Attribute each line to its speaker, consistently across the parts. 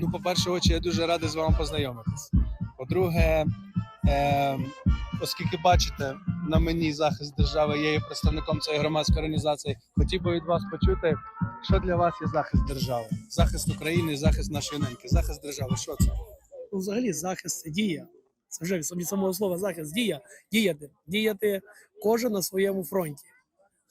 Speaker 1: Ну, по-перше, очі, я дуже радий з вами познайомитись. По-друге, е, оскільки бачите, на мені захист держави, я є представником цієї громадської організації, хотів би від вас почути, що для вас є захист держави, захист України, захист нашої неньки, захист держави. Що це?
Speaker 2: Ну, взагалі, захист це дія. Це вже від самого слова захист дія. Діяти. Діяти кожен на своєму фронті.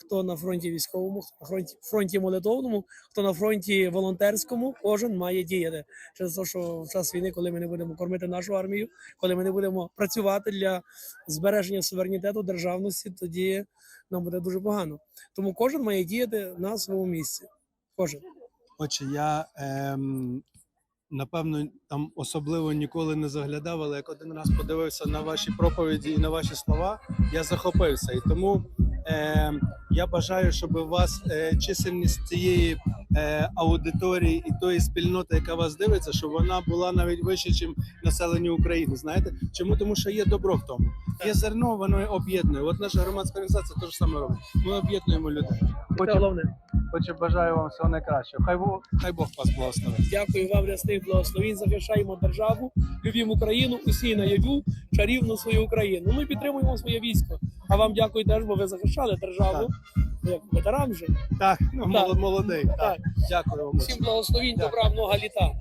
Speaker 2: Хто на фронті військовому, хто на фронті, фронті молитовному, хто на фронті волонтерському, кожен має діяти. Через те, що в час війни, коли ми не будемо кормити нашу армію, коли ми не будемо працювати для збереження суверенітету державності, тоді нам буде дуже погано. Тому кожен має діяти на своєму місці. Кожен.
Speaker 1: Отже, я ем, напевно там особливо ніколи не заглядав, але як один раз подивився на ваші проповіді і на ваші слова, я захопився. І тому я бажаю, щоб у вас е, чисельність цієї е, аудиторії і тої спільноти, яка вас дивиться, щоб вона була навіть вище, ніж населення України. Знаєте, чому? Тому що є добро в тому. Є зерно, воно об'єднує. От наша громадська організація теж саме робить. Ми об'єднуємо людей.
Speaker 2: Це головне.
Speaker 1: Отже, бажаю вам всього найкращого. Хай Бог, хай Бог вас благословить.
Speaker 2: Дякую вам, рясних благословінь. Захищаємо державу, любимо Україну, усі наяву, чарівну свою Україну. Ми підтримуємо своє військо. А вам дякую теж, бо ви захищали державу. Як ветеран вже.
Speaker 1: Так, ну,
Speaker 2: Так.
Speaker 1: молодий.
Speaker 2: Так.
Speaker 1: Дякую вам.
Speaker 2: Всім благословінь, добра, много літа.